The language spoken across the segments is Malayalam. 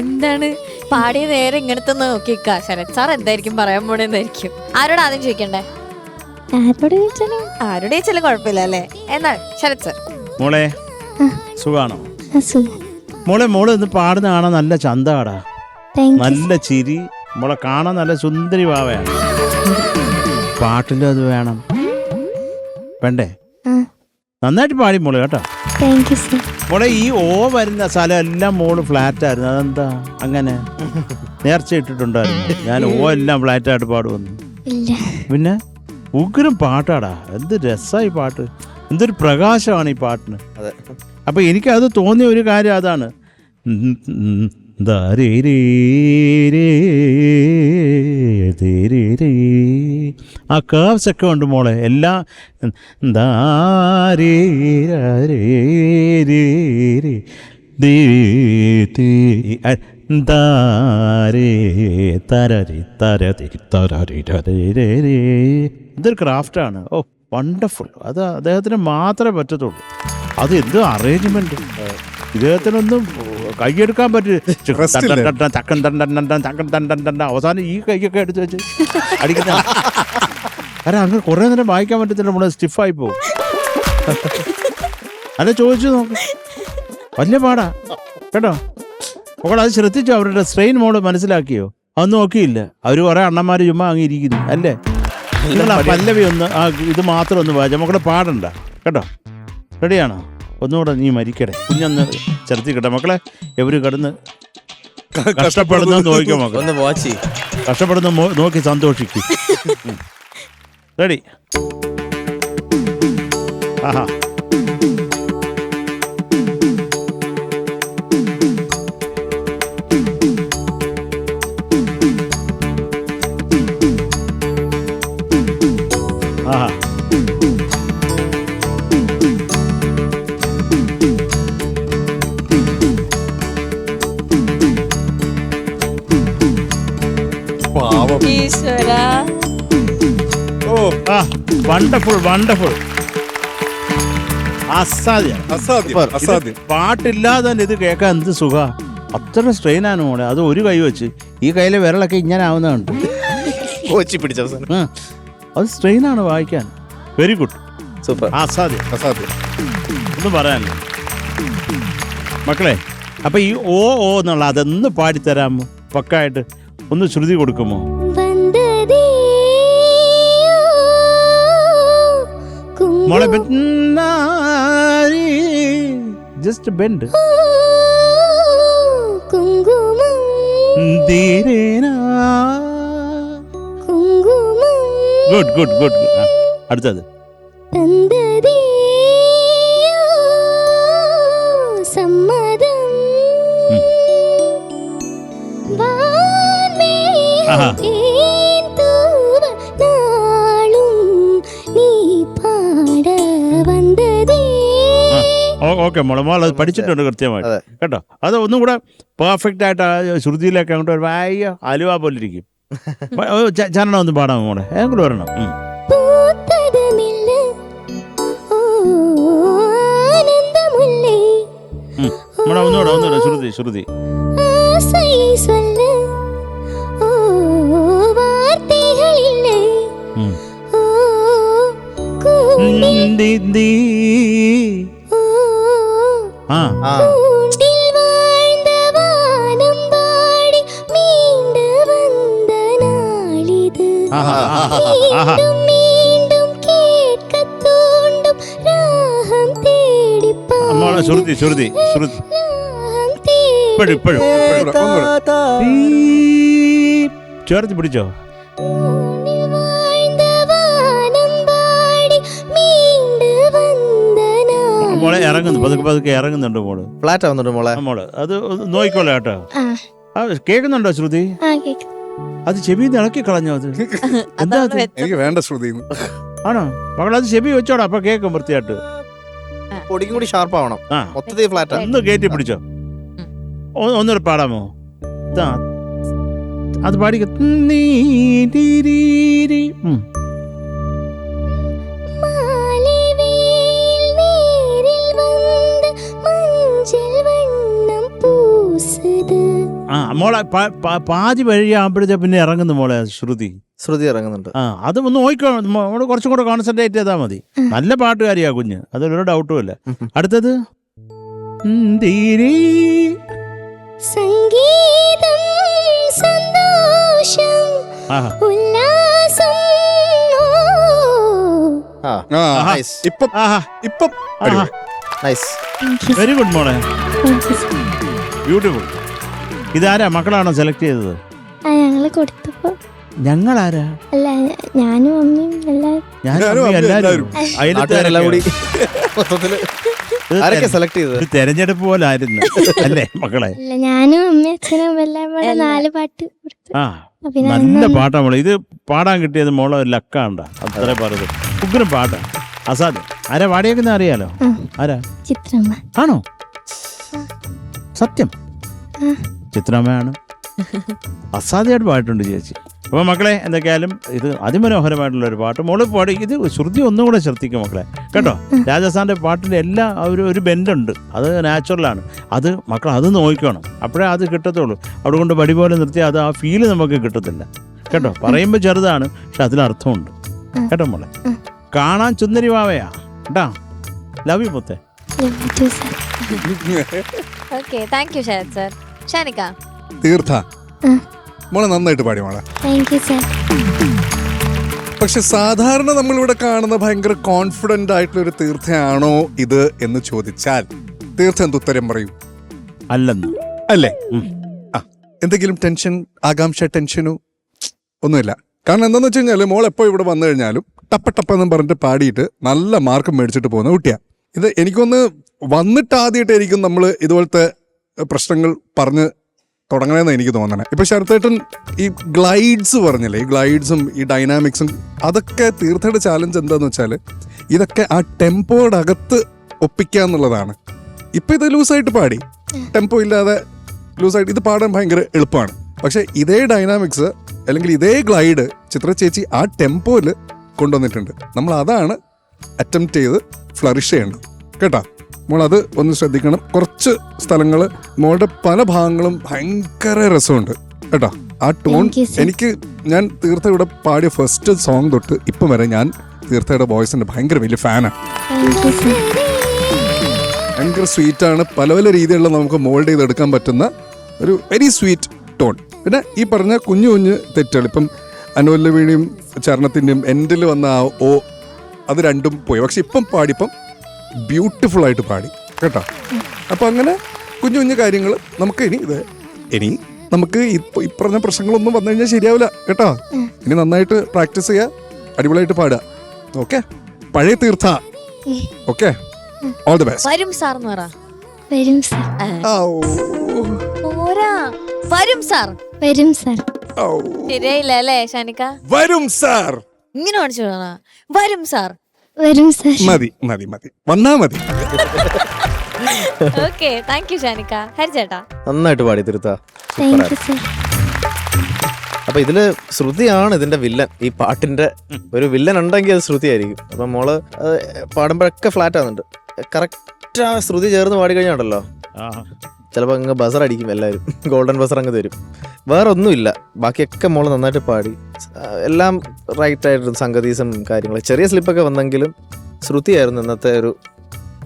എന്താണ്? പാടിയ നേരെ ഇങ്ങനത്തെ നോക്കിക്കാ ശരത് സാർ എന്തായിരിക്കും പറയാൻ പോണെന്നായിരിക്കും. ആരോട് ആദ്യം ചോദിക്കണ്ടേ? ആരോട് ചോദിച്ചാലും? ആരോട് ചോദിച്ചാലും കുഴപ്പമില്ല അല്ലേ? എന്നാ ശരത് സാർ. മോളെ സുഖാണോ? മോളെ മോളെ മോൾ ഇന്ന് പാടുന്ന കാണാൻ നല്ല ചന്താടാ. നല്ല ചിരി. മോളെ കാണാൻ നല്ല സുന്ദരി ഭാവയാണ്. പാട്ടിന്റെ അത് വേണം. വേണ്ടേ? നന്നായിട്ട് പാടി മോൾ കേട്ടോ. താങ്ക് യു സർ മോളെ ഈ ഓ വരുന്ന സ്ഥലം എല്ലാം മോൾ ഫ്ലാറ്റ് ആയിരുന്നു. അതെന്താ? അങ്ങനെ. നേർച്ച ഇട്ടിട്ടുണ്ടായിരുന്നു. ഞാൻ ഓ എല്ലാം ഫ്ലാറ്റ് ആയിട്ട് പാടുവന്നു. പിന്നെ? ഉഗ്രം പാട്ടാടാ. എന്ത് രസമായി പാട്ട്. എന്തൊരു പ്രകാശമാണ് ഈ പാട്ടിന്. അതെ. അപ്പൊ എനിക്കത് തോന്നിയ ഒരു കാര്യം അതാണ്. ദാരേ. ആ കേവ്സ് ഒക്കെ ഉണ്ട് മോളെ. എല്ലാ ദാരേ. ഇതൊരു ക്രാഫ്റ്റാണ് ഓ വണ്ടർഫുൾ അത് അദ്ദേഹത്തിന് മാത്രമേ പറ്റത്തുള്ളൂ. അത് എന്ത് അറേഞ്ച്മെന്റ് ഇദ്ദേഹത്തിനൊന്നും കൈയെടുക്കാൻ Rest ഇല്ലേ? പറ്റും അവസാനം ഈ കൈയൊക്കെ എടുത്ത് വെച്ച് അടിക്കുന്ന കാരണം അങ്ങനെ കുറേ നേരം വായിക്കാൻ പറ്റത്തില്ല നമ്മൾ സ്റ്റിഫായി പോകും. അല്ല ചോദിച്ചു നോക്ക്. വലിയ പാടാ. കേട്ടോ? അപ്പോൾ അത് ശ്രദ്ധിച്ചു? അവരുടെ സ്ട്രെയിൻ മോഡ് മനസ്സിലാക്കിയോ? അത് നോക്കിയില്ല. അവർ കുറെ അണ്ണന്മാര് ചുമ്മാ അങ്ങിരിക്കുന്നു അല്ലേ? പല്ലവി ഒന്ന് ആ ഇത് മാത്രം ഒന്ന് വായിച്ചാൽ മക്കളെ പാടണ്ട. കേട്ടോ? റെഡിയാണോ? ഒന്നുകൂടെ നീ കുഞ്ഞന്ന് കുഞ്ഞൊന്ന് ചെറുത്തിക്കട്ടെ മക്കളെ എവര് കിടന്ന് കഷ്ടപ്പെടുന്ന നോക്കിക്കോ മക്കളെ. ഒന്ന് വാച്ചി. കഷ്ടപ്പെടുന്ന നോക്കി സന്തോഷിക്കും. റെഡി. ആഹാ. ഈശ്വര. ഓ ആ വണ്ടർഫുൾ വണ്ടർഫുൾ അസാധ്യം. അസാധ്യം ഇത് അസാധ്യം. പാട്ടില്ലാതെ തന്നെ ഇത് കേൾക്കാൻ എന്ത് സുഖ? അത്ര സ്ട്രെയിൻ ആണ് മോളെ. അത് ഒരു കൈ വെച്ച്. ഈ കയ്യിലെ വിരലൊക്കെ ഇങ്ങനെ ആവുന്നതുണ്ട് കോച്ചി പിടിച്ച അവസാനം. ഉം. അത് സ്ട്രെയിനാണ് വായിക്കാൻ. Very good super. അസാധ്യം. അസാധ്യം. ഒന്നും പറയാനില്ല. മക്കളെ അപ്പൊ ഈ ഓ ഓ എന്നുള്ള അതൊന്ന് പാടിത്തരാമോ? പക്കായിട്ട് ഒന്ന് ശ്രുതി കൊടുക്കുമോ? മോളെ ജസ്റ്റ് ബെൻഡ് കുങ്കുമം കുങ്കുമം ഗുഡ് ഗുഡ് ഗുഡ് അടുത്തത് തന്തതേ ഓക്കെ മോളെ മോൾ അത് പഠിച്ചിട്ടുണ്ട് കൃത്യമായിട്ട്. കേട്ടോ? അത് ഒന്നും കൂടെ പെർഫെക്റ്റ് ആയിട്ട് ആ ശ്രുതിയിലേക്ക് അങ്ങോട്ട് വരുമ്പോൾ അയ്യോ അലുവ പോലെ ഇരിക്കും. പ- ഓ, ച- ചരണം ഒന്ന് പാടാമോ മോളെ? ഏതെങ്കിലും ഒരെണ്ണം. മോളെ ഒന്നുകൂടെ ഒന്നുകൂടെ ശ്രുതി ശ്രുതി. ചേർത്ത് പിടിച്ചോ? മോളെ ഇറങ്ങുന്നു. പതുക്കെ പതുക്കെ ഇറങ്ങുന്നുണ്ട് മോൾ. ഫ്ലാറ്റ് ആവുന്നുണ്ട് മോളെ. മോൾ. അത് നോക്കിക്കോളെ കേട്ടോ. കേൾക്കുന്നുണ്ടോ ശ്രുതി? കേക്ക് അത് ചെവി ഇളക്കി കളഞ്ഞോ അത്? എന്താ അത്? എനിക്ക് വേണ്ട ശ്രുതി. ആണോ? മകളത് ചെവി വെച്ചോടാ അപ്പൊ കേൾക്കും വൃത്തിയായിട്ട്. പൊടിക്കും കൂടി ഷാർപ്പ് ആവണം ആ. മൊത്തത്തിൽ ഫ്ലാറ്റ് ഒന്ന് കയറ്റി പിടിച്ചോ. ഒ- ഒന്നുകൂടെ പാടാമോ. അത് പാടിക്ക. നീ. ഉം. ആ മോളെ പാതി വഴിയാകുമ്പോഴത്തെ പിന്നെ ഇറങ്ങുന്നു മോളെ ശ്രുതി. ശ്രുതി ഇറങ്ങുന്നുണ്ട്. ആ അത് ഒന്ന് നോക്കിക്കോ മോൾ കുറച്ചും കൂടെ കോൺസെൻട്രേറ്റ് ചെയ്താൽ മതി. നല്ല പാട്ടുകാരിയാ കുഞ്ഞ്. അതിലൊരു ഡൗട്ടും ഇല്ല. അടുത്തത്? സംഗീതം സന്തോഷം. ഉല്ലാസം. വെരി ഗുഡ് മോളെ. ബ്യൂട്ടിഫുൾ ഇതാരാ? മക്കളാണോ സെലക്ട് ചെയ്തത്? ആ ഞങ്ങൾ കൊടുത്തപ്പോ. ഞങ്ങളാരാ? അല്ല ഞാനും അമ്മയും എല്ലാരും. ഞാൻ ഞാനും അമ്മയും എല്ലാവരും. നാട്ടുകാരെല്ലാം കൂടി. മൊത്തത്തിൽ ഇത് ആരൊക്കെ സെലക്ട് ചെയ്തത്? ഒരു തെരഞ്ഞെടുപ്പ് പോലെ ആയിരുന്നു അല്ലേ മക്കളെ? അല്ല ഞാനും അമ്മയും അച്ഛനും എല്ലാം കൂടെ നാല് പാട്ട് കൊടുത്തു. ആ പിന്നെ നല്ല പാട്ടാ മോളെ. ഇത് പാടാൻ കിട്ടിയത് മോളെ ഒരു ലക്കാണ്ട അത്ര പറഞ്ഞത് ഉഗ്രം പാട്ടാ. അസാദ് ആരാ പാടിയേക്കുന്ന അറിയാലോ? ആരാ? ചിത്രമ്മ. ആണോ? സത്യം? ആ. ചിത്രമ്മയാണ് അസാധ്യമായിട്ട് പാട്ടുണ്ട് ചേച്ചി. അപ്പോൾ മക്കളെ എന്തൊക്കെയായാലും ഇത് അതിമനോഹരമായിട്ടുള്ള ഒരു പാട്ട്. മോൾ പാടി ഇത് ശ്രുതി ഒന്നും കൂടെ ശ്രദ്ധിക്കും മക്കളെ. കേട്ടോ? രാജസ്ഥാന്റെ പാട്ടിന്റെ എല്ലാ ഒരു ഒരു ബെൻഡുണ്ട്. അത് നാച്ചുറലാണ്. അത് മക്കൾ അത് നോക്കണം. അപ്പോഴേ അത് കിട്ടത്തുള്ളൂ. അവിടെ കൊണ്ട് പടി പോലെ നിർത്തി അത് ആ ഫീൽ നമുക്ക് കിട്ടത്തില്ല. കേട്ടോ? പറയുമ്പോൾ ചെറുതാണ് പക്ഷെ അതിലർത്ഥമുണ്ട് കേട്ടോ മോളെ? കാണാൻ ചുന്ദരി വാവയാ. കേട്ടാ ലവ് യു മുത്തേ okay thank you Sharath sir Shanika. Theertha. മോളെ നന്നായിട്ട് പാടി മോളെ. പക്ഷെ സാധാരണ നമ്മളിവിടെ കാണുന്ന ഭയങ്കര കോൺഫിഡന്റ് ആയിട്ടുള്ള ഒരു തീർത്ഥയാണോ ഇത് എന്ന് ചോദിച്ചാൽ തീർത്ഥ എന്ത് ഉത്തരം പറയും? അല്ലെന്ന്. അല്ലേ. ആ എന്തെങ്കിലും ടെൻഷൻ ആകാംക്ഷ ടെൻഷനോ ഒന്നുമില്ല. കാരണം എന്താന്ന് വെച്ച് കഴിഞ്ഞാൽ മോൾ എപ്പോ ഇവിടെ വന്നു കഴിഞ്ഞാലും ടപ്പ ടപ്പ എന്നും പറഞ്ഞിട്ട് പാടിയിട്ട് നല്ല മാർക്ക് മേടിച്ചിട്ട് പോകുന്ന കുട്ടിയാ. ഇത് എനിക്കൊന്ന് വന്നിട്ട് ആദ്യമായിട്ടായിരിക്കും നമ്മൾ ഇതുപോലത്തെ പ്രശ്നങ്ങൾ പറഞ്ഞ് തുടങ്ങണമെന്ന് എനിക്ക് തോന്നണേ. ഇപ്പോൾ ശരത്തേട്ടൻ ഈ ഗ്ലൈഡ്സ് പറഞ്ഞില്ലേ ഈ ഗ്ലൈഡ്സും ഈ ഡൈനാമിക്സും അതൊക്കെ തീർത്ഥയുടെ ചാലഞ്ച് എന്താന്ന് വെച്ചാൽ ഇതൊക്കെ ആ ടെമ്പോയുടെ അകത്ത് ഒപ്പിക്കുക എന്നുള്ളതാണ് ഇപ്പം ഇത് ലൂസായിട്ട് പാടി. ടെമ്പോ ഇല്ലാതെ ലൂസായിട്ട് ഇത് പാടാൻ ഭയങ്കര എളുപ്പമാണ്. പക്ഷെ ഇതേ ഡൈനാമിക്സ് അല്ലെങ്കിൽ ഇതേ ഗ്ലൈഡ് ചിത്ര ചേച്ചി ആ ടെമ്പോയിൽ കൊണ്ടുവന്നിട്ടുണ്ട്. നമ്മൾ അതാണ് അറ്റംപ്റ്റ് ചെയ്ത് ഫ്ലറിഷ് ചെയ്യേണ്ടത്. കേട്ടാ? മോൾ അത് ഒന്ന് ശ്രദ്ധിക്കണം. കുറച്ച് സ്ഥലങ്ങൾ മോളുടെ പല ഭാഗങ്ങളും ഭയങ്കര രസമുണ്ട്. കേട്ടോ? ആ ടോൺ. എനിക്ക് ഞാൻ തീർത്ഥ ഇവിടെ പാടിയ ഫസ്റ്റ് സോങ് തൊട്ട് ഇപ്പം വരെ ഞാൻ തീർത്ഥയുടെ വോയിസിന്റെ ഭയങ്കര വലിയ ഫാനാണ്. ഭയങ്കര സ്വീറ്റാണ് പല പല രീതിയിലുള്ള നമുക്ക് മോൾഡ് ചെയ്തെടുക്കാൻ പറ്റുന്ന ഒരു വെരി സ്വീറ്റ് ടോൺ പിന്നെ ഈ പറഞ്ഞ കുഞ്ഞു കുഞ്ഞ് തെറ്റുകൾ ഇപ്പം അനുവല്ല വീണിയും ചരണത്തിന്റെയും എൻഡിൽ വന്ന ആ ഓ അത് രണ്ടും പോയി. പക്ഷെ ഇപ്പം പാടിപ്പം ബ്യൂട്ടിഫുൾ ആയിട്ട് പാടി. കേട്ടോ? അപ്പോൾ അങ്ങനെ കുഞ്ഞു കുഞ്ഞു കാര്യങ്ങൾ നമുക്ക് ഇനി ഇത് ഇനി നമുക്ക് ഇപ്പൊ ഈ പറഞ്ഞ പ്രശ്നങ്ങളൊന്നും വന്നു കഴിഞ്ഞാൽ ശരിയാവില്ല. കേട്ടോ? ഇനി നന്നായിട്ട് പ്രാക്ടീസ് ചെയ്യുക അടിപൊളിയായിട്ട് പാടുക. ഓക്കെ? പഴയ Theertha. Okay? All the best വരും സാർ എന്ന് പറ. വരും സർ. പോരാ. വരും സാർ. വരും സർ. ശരിയായില്ല അല്ലേ ഷാനിക്ക? വരും സാർ. ഇങ്ങനെ കാണിച്ചു വരും സാർ. വരും സർ. മതി മതി മതി. വന്നാ മതി. ഓക്കെ താങ്ക് യു ഷാനിക്ക. ഹരിചേട്ടാ. നന്നായിട്ട് പാടി തിരുത്ത. താങ്ക് യു സർ അപ്പൊ ഇതിൽ ശ്രുതിയാണ് ഇതിന്റെ വില്ലൻ. ഈ പാട്ടിന്റെ ഒരു വില്ലൻ ഉണ്ടെങ്കിൽ അത് ശ്രുതിയായിരിക്കും. അപ്പൊ മോൾ അത് പാടുമ്പോഴൊക്കെ ഫ്ലാറ്റ് ആവുന്നുണ്ട്. കറക്റ്റ് ആ ശ്രുതി ചേർന്ന് പാടി കഴിഞ്ഞാണ്ടല്ലോ. ചിലപ്പോൾ അങ്ങ് ബസർ അടിക്കും എല്ലാവരും. ഗോൾഡൻ ബസർ അങ്ങ് തരും. വേറെ ഒന്നുമില്ല ബാക്കിയൊക്കെ മോൾ നന്നായിട്ട് പാടി. എല്ലാം റൈറ്റ് ആയിട്ട് സംഗതീസും കാര്യങ്ങളും. ചെറിയ സ്ലിപ്പൊക്കെ വന്നെങ്കിലും ശ്രുതിയായിരുന്നു ഇന്നത്തെ ഒരു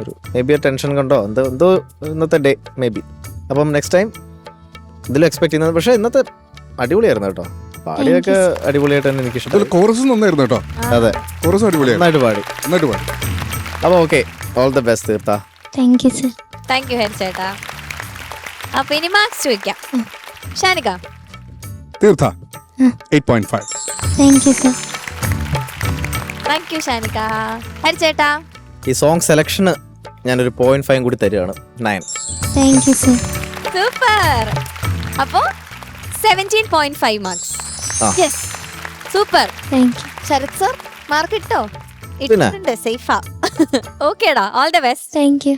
ഒരു മേ ബി ടെൻഷൻ കൊണ്ടോ എന്തോ എന്തോ ഇന്നത്തെ ഡേ മേ ബി അപ്പം നെക്സ്റ്റ് ടൈം ഇതിലും എക്സ്പെക്ട് ചെയ്യുന്നത്. പക്ഷേ ഇന്നത്തെ അടിപൊളിയായിരുന്നു കേട്ടോ. പാടിയൊക്കെ അടിപൊളിയായിട്ട് തന്നെ എനിക്ക് ഇഷ്ടം കോറസ് നന്നായിരുന്നു കേട്ടോ. അതെ. കോറസ് നന്നായിട്ട് പാടി. നന്നായിട്ട് പാടി. അപ്പോൾ okay all the best Theertha. Thank you sir thank you ഹരിച്ചേട്ടാ അപ്പൊ ഇനി മാർക്സ് ചോദിക്കാം. Shanika. Theertha. Eight point five thank you sir thank you ഷാനിക്ക ഹരിച്ചേട്ടാ ഈ സോങ് സെലക്ഷന് ഞാനൊരു പോയിന്റ് ഫൈവ് കൂടി തരികയാണ്. Nine thank you sir super അപ്പോ seventeen point five marks yes super thank you Sharath sir mark ഇട്ടോ? ഇട്ടിട്ടുണ്ട് സേഫാ ഓക്കേടാ all the best thank you